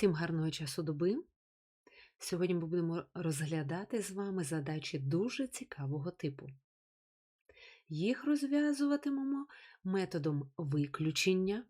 Всім гарного часу доби. Сьогодні ми будемо розглядати з вами задачі дуже цікавого типу. Їх розв'язуватимемо методом виключення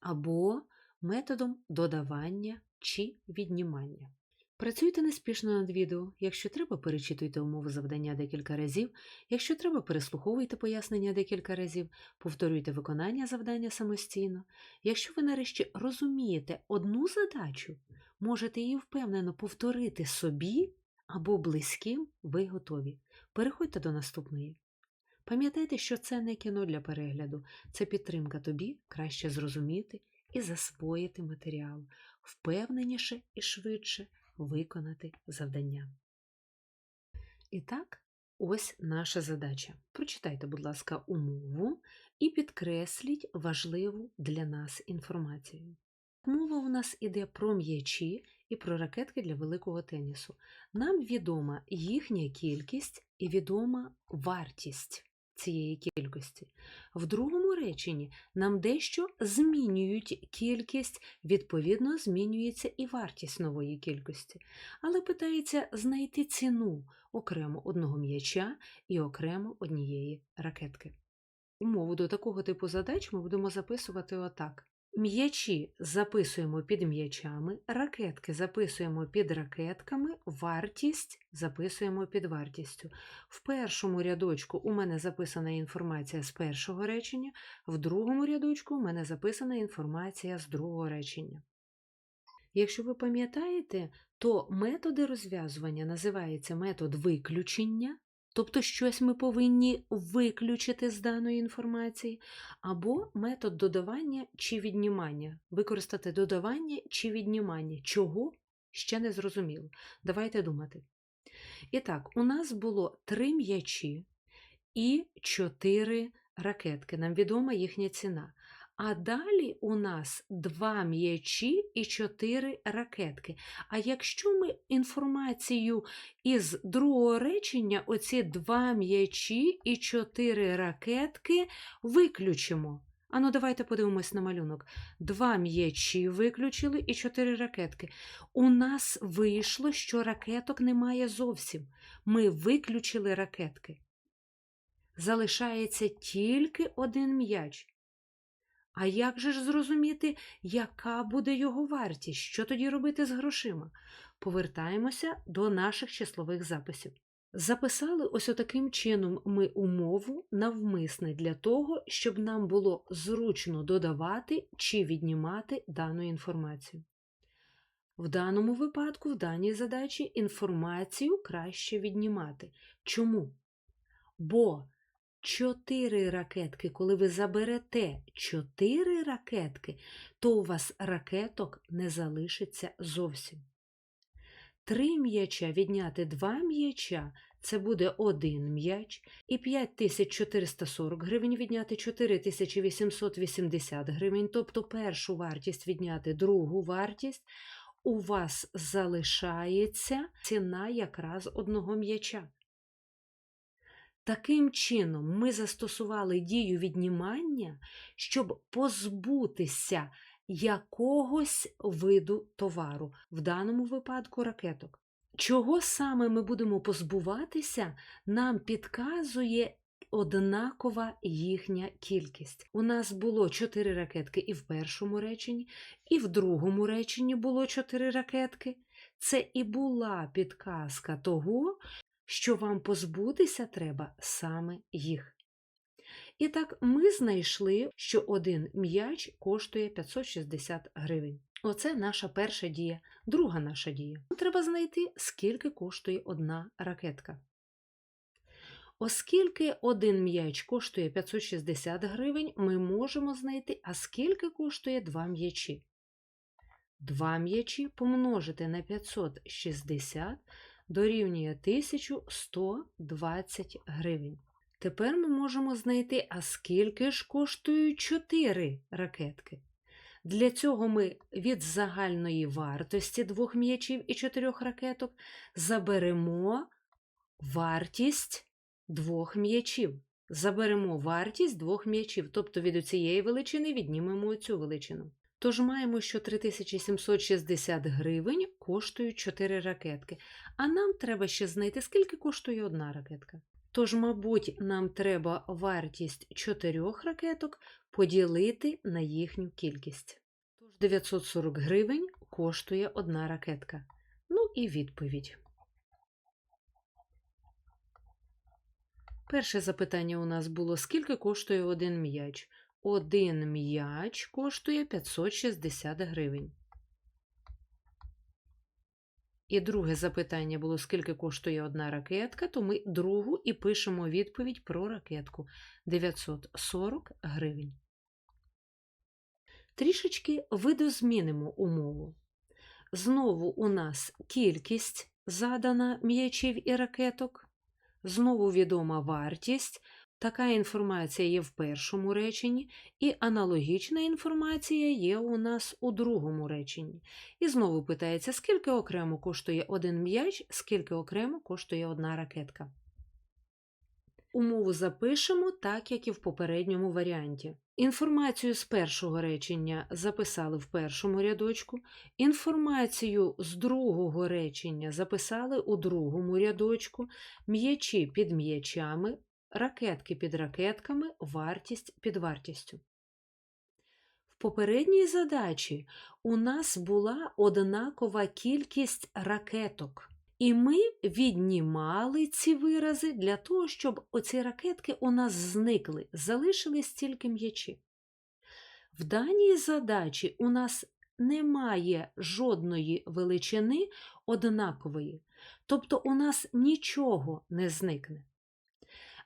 або методом додавання чи віднімання. Працюйте неспішно над відео. Якщо треба, перечитуйте умови завдання декілька разів. Якщо треба, переслуховуйте пояснення декілька разів, повторюйте виконання завдання самостійно. Якщо ви нарешті розумієте одну задачу, можете її впевнено повторити собі або близьким, ви готові. Переходьте до наступної. Пам'ятайте, що це не кіно для перегляду, це підтримка тобі краще зрозуміти і засвоїти матеріал, впевненіше і швидше виконати завдання. І так, ось наша задача. Прочитайте, будь ласка, умову і підкресліть важливу для нас інформацію. Мова у нас іде про м'ячі і про ракетки для великого тенісу. Нам відома їхня кількість і відома вартість цієї кількості. В другому реченні нам дещо змінюють кількість, відповідно, змінюється і вартість нової кількості. Але питається знайти ціну окремо одного м'яча і окремо однієї ракетки. Умову до такого типу задач ми будемо записувати отак. М'ячі записуємо під м'ячами, ракетки записуємо під ракетками, вартість записуємо під вартістю. В першому рядочку у мене записана інформація з першого речення, в другому рядочку у мене записана інформація з другого речення. Якщо ви пам'ятаєте, то методи розв'язування називається метод виключення, тобто щось ми повинні виключити з даної інформації, або метод додавання чи віднімання, використати додавання чи віднімання. Чого? Ще не зрозуміло. Давайте думати. І так, у нас було три м'ячі і чотири ракетки. Нам відома їхня ціна. А далі у нас два м'ячі і чотири ракетки. А якщо ми інформацію із другого речення, оці два м'ячі і чотири ракетки виключимо. Ану, давайте подивимось на малюнок. Два м'ячі виключили і чотири ракетки. У нас вийшло, що ракеток немає зовсім. Ми виключили ракетки. Залишається тільки один м'яч. А як же ж зрозуміти, яка буде його вартість? Що тоді робити з грошима? Повертаємося до наших числових записів. Записали ось отаким чином ми умову навмисне для того, щоб нам було зручно додавати чи віднімати дану інформацію. В даному випадку, в даній задачі, інформацію краще віднімати. Чому? Бо чотири ракетки, коли ви заберете чотири ракетки, то у вас ракеток не залишиться зовсім. Три м'яча відняти два м'яча це буде один м'яч, і 5440 гривень відняти 4880 гривень, тобто першу вартість відняти другу вартість, у вас залишається ціна якраз одного м'яча. Таким чином, ми застосували дію віднімання, щоб позбутися якогось виду товару, в даному випадку ракеток. Чого саме ми будемо позбуватися, нам підказує однакова їхня кількість. У нас було 4 ракетки і в першому реченні, і в другому реченні було 4 ракетки. Це і була підказка того, що вам позбутися треба саме їх. І так, ми знайшли, що один м'яч коштує 560 гривень. Оце наша перша дія. Друга наша дія. Треба знайти, скільки коштує одна ракетка. Оскільки один м'яч коштує 560 гривень, ми можемо знайти, а скільки коштує два м'ячі. Два м'ячі помножити на 560 дорівнює 1120 гривень. Тепер ми можемо знайти, а скільки ж коштують 4 ракетки. Для цього ми від загальної вартості двох м'ячів і чотирьох ракеток заберемо вартість двох м'ячів. Заберемо вартість двох м'ячів, тобто від цієї величини віднімемо цю величину. Тож маємо, що 3760 гривень коштують 4 ракетки. А нам треба ще знайти, скільки коштує одна ракетка. Тож, мабуть, нам треба вартість 4 ракеток поділити на їхню кількість. Тож 940 гривень коштує одна ракетка. Ну і відповідь. Перше запитання у нас було: скільки коштує один м'яч? Один м'яч коштує 560 гривень. І друге запитання було, скільки коштує одна ракетка, то ми другу і пишемо відповідь про ракетку 940 гривень. Трішечки видозмінимо умову. Знову у нас кількість задана м'ячів і ракеток. Знову відома вартість. Така інформація є в першому реченні, і аналогічна інформація є у нас у другому реченні. І знову питається, скільки окремо коштує один м'яч, скільки окремо коштує одна ракетка. Умову запишемо так, як і в попередньому варіанті. Інформацію з першого речення записали в першому рядочку, інформацію з другого речення записали у другому рядочку, м'ячі під м'ячами, ракетки під ракетками, вартість під вартістю. В попередній задачі у нас була однакова кількість ракеток. І ми віднімали ці вирази для того, щоб оці ракетки у нас зникли, залишились тільки м'ячі. В даній задачі у нас немає жодної величини однакової, тобто у нас нічого не зникне.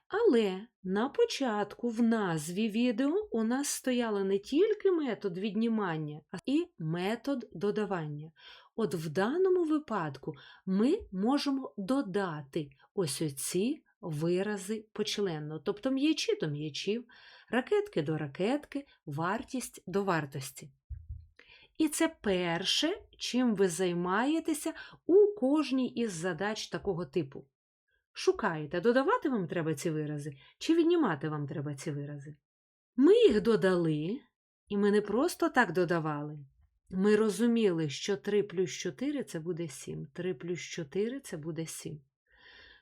Але на початку в назві відео у нас стояло не тільки метод віднімання, а і метод додавання. От в даному випадку ми можемо додати ось оці вирази почленно, тобто м'ячі до м'ячів, ракетки до ракетки, вартість до вартості. І це перше, чим ви займаєтеся у кожній із задач такого типу. Шукаєте, додавати вам треба ці вирази, чи віднімати вам треба ці вирази. Ми їх додали, і ми не просто так додавали. Ми розуміли, що 3 плюс 4 це буде 7, 3 плюс 4 це буде 7.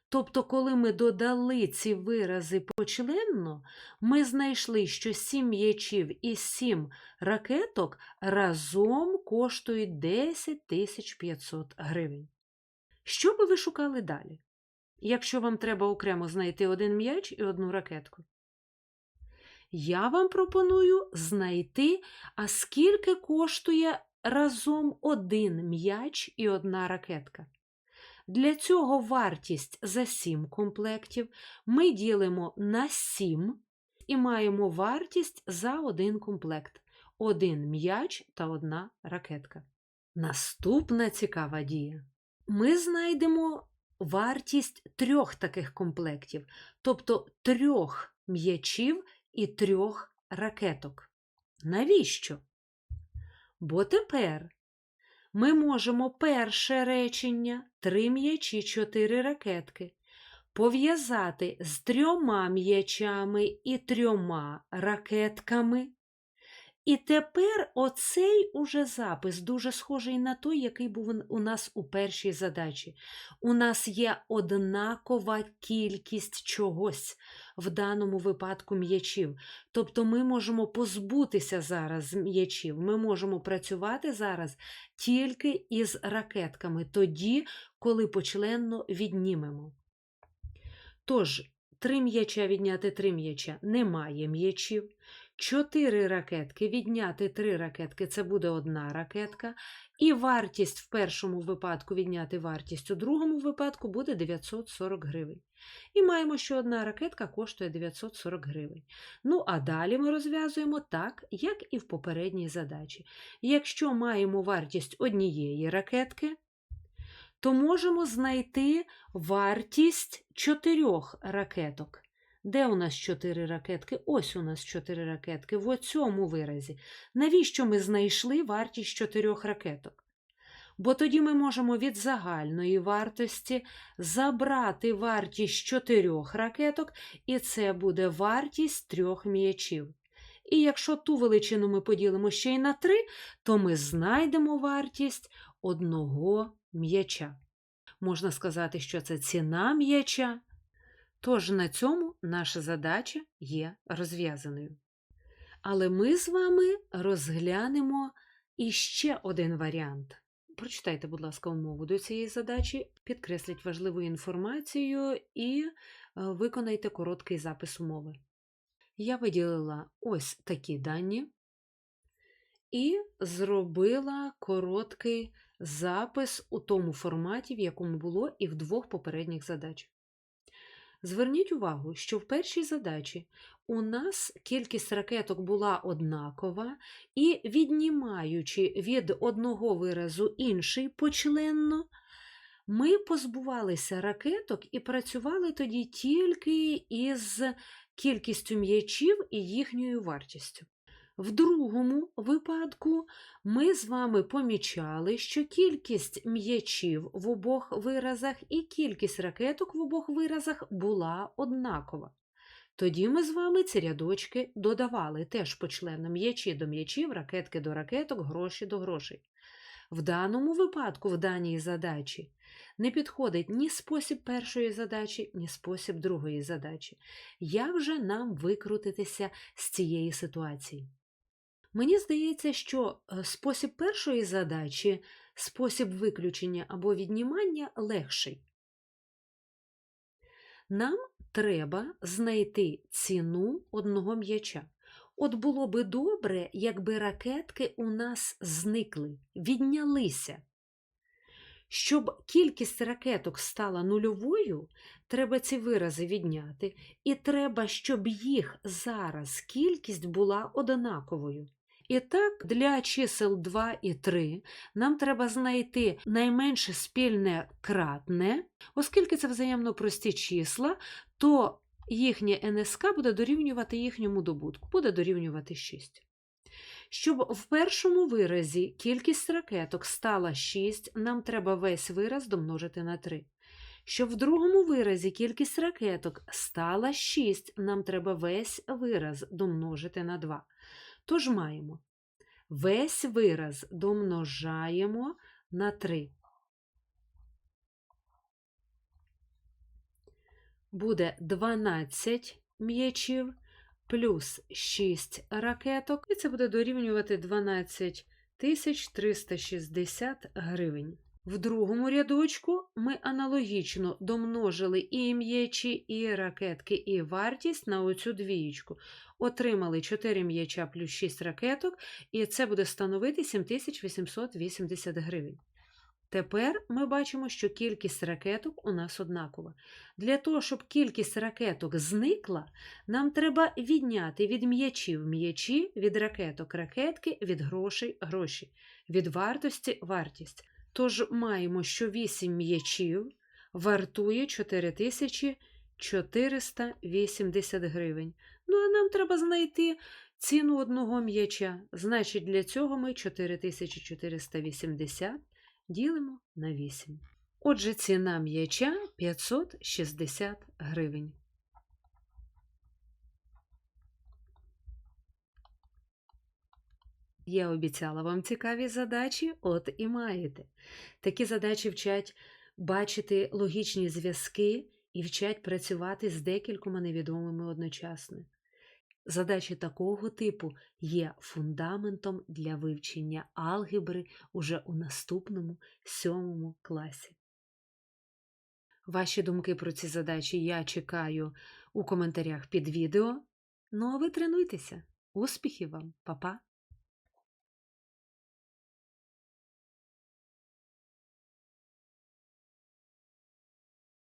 Тобто, коли ми додали ці вирази почленно, ми знайшли, що 7 м'ячів і 7 ракеток разом коштують 10 500 гривень. Що би ви шукали далі? Якщо вам треба окремо знайти один м'яч і одну ракетку. Я вам пропоную знайти, а скільки коштує разом один м'яч і одна ракетка. Для цього вартість за 7 комплектів ми ділимо на 7 і маємо вартість за один комплект один м'яч та одна ракетка. Наступна цікава дія. Ми знайдемо вартість трьох таких комплектів, тобто трьох м'ячів і трьох ракеток. Навіщо? Бо тепер ми можемо перше речення три м'ячі, чотири ракетки пов'язати з трьома м'ячами і трьома ракетками. І тепер оцей уже запис дуже схожий на той, який був у нас у першій задачі. У нас є однакова кількість чогось, в даному випадку м'ячів. Тобто ми можемо позбутися зараз м'ячів, ми можемо працювати зараз тільки із ракетками, тоді, коли почленно віднімемо. Тож, три м'яча відняти три м'яча немає м'ячів. Чотири ракетки відняти три ракетки це буде одна ракетка. І вартість в першому випадку відняти вартість у другому випадку буде 940 гривень. І маємо, що одна ракетка коштує 940 гривень. Ну, а далі ми розв'язуємо так, як і в попередній задачі. Якщо маємо вартість однієї ракетки, то можемо знайти вартість чотирьох ракеток. Де у нас чотири ракетки? Ось у нас чотири ракетки в цьому виразі. Навіщо ми знайшли вартість чотирьох ракеток? Бо тоді ми можемо від загальної вартості забрати вартість чотирьох ракеток, і це буде вартість трьох м'ячів. І якщо ту величину ми поділимо ще й на 3, то ми знайдемо вартість одного м'яча. Можна сказати, що це ціна м'яча. Тож на цьому наша задача є розв'язаною. Але ми з вами розглянемо іще один варіант. Прочитайте, будь ласка, умову до цієї задачі, підкресліть важливу інформацію і е, виконайте короткий запис умови. Я виділила ось такі дані і зробила короткий запис у тому форматі, в якому було і в двох попередніх задачах. Зверніть увагу, що в першій задачі у нас кількість ракеток була однакова, і віднімаючи від одного виразу інший почленно, ми позбувалися ракеток і працювали тоді тільки із кількістю м'ячів і їхньою вартістю. В другому випадку ми з вами помічали, що кількість м'ячів в обох виразах і кількість ракеток в обох виразах була однакова. Тоді ми з вами ці рядочки додавали теж почленно м'ячі до м'ячів, ракетки до ракеток, гроші до грошей. В даному випадку, в даній задачі, не підходить ні спосіб першої задачі, ні спосіб другої задачі. Як же нам викрутитися з цієї ситуації? Мені здається, що е, спосіб першої задачі, спосіб виключення або віднімання легший. Нам треба знайти ціну одного м'яча. От було би добре, якби ракетки у нас зникли, віднялися. Щоб кількість ракеток стала нульовою, треба ці вирази відняти, і треба, щоб їх зараз кількість була однаковою. І так, для чисел 2 і 3 нам треба знайти найменше спільне кратне, оскільки це взаємно прості числа, то їхнє НСК буде дорівнювати їхньому добутку, буде дорівнювати 6. Щоб в першому виразі кількість ракеток стала 6, нам треба весь вираз домножити на 3. Щоб в другому виразі кількість ракеток стала 6, нам треба весь вираз домножити на 2. Тож маємо весь вираз домножаємо на 3. Буде 12 м'ячів плюс 6 ракеток, і це буде дорівнювати 12 360 гривень. В другому рядочку ми аналогічно домножили і м'ячі, і ракетки, і вартість на оцю двієчку. Отримали 4 м'яча плюс 6 ракеток, і це буде становити 7880 гривень. Тепер ми бачимо, що кількість ракеток у нас однакова. Для того, щоб кількість ракеток зникла, нам треба відняти від м'ячів м'ячі, від ракеток ракетки, від грошей гроші, від вартості вартість. Тож маємо, що 8 м'ячів вартує 4480 гривень. Ну, а нам треба знайти ціну одного м'яча. Значить, для цього ми 4480 ділимо на 8. Отже, ціна м'яча 560 гривень. Я обіцяла вам цікаві задачі, от і маєте. Такі задачі вчать бачити логічні зв'язки і вчать працювати з декількома невідомими одночасно. Задачі такого типу є фундаментом для вивчення алгебри уже у наступному сьомому класі. Ваші думки про ці задачі я чекаю у коментарях під відео. Ну а ви тренуйтеся. Успіхів вам, Па-па!